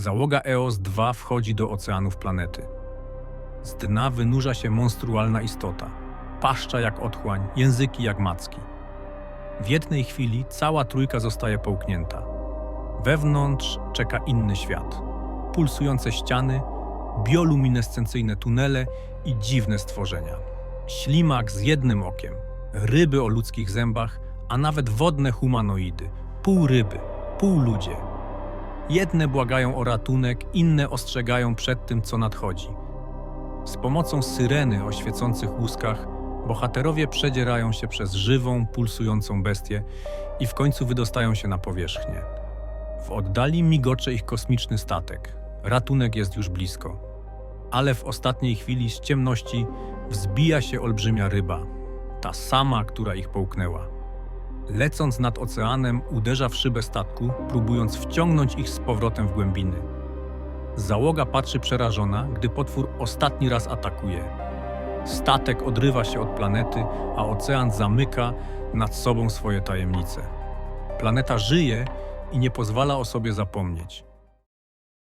Załoga EOS-2 wchodzi do oceanów planety. Z dna wynurza się monstrualna istota. Paszcza jak otchłań, języki jak macki. W jednej chwili cała trójka zostaje połknięta. Wewnątrz czeka inny świat. Pulsujące ściany, bioluminescencyjne tunele i dziwne stworzenia. Ślimak z jednym okiem, ryby o ludzkich zębach, a nawet wodne humanoidy, pół ryby, pół ludzie. Jedne błagają o ratunek, inne ostrzegają przed tym, co nadchodzi. Z pomocą syreny o świecących łuskach bohaterowie przedzierają się przez żywą, pulsującą bestię i w końcu wydostają się na powierzchnię. W oddali migocze ich kosmiczny statek. Ratunek jest już blisko. Ale w ostatniej chwili z ciemności wzbija się olbrzymia ryba, ta sama, która ich połknęła. Lecąc nad oceanem, uderza w szybę statku, próbując wciągnąć ich z powrotem w głębiny. Załoga patrzy przerażona, gdy potwór ostatni raz atakuje. Statek odrywa się od planety, a ocean zamyka nad sobą swoje tajemnice. Planeta żyje i nie pozwala o sobie zapomnieć.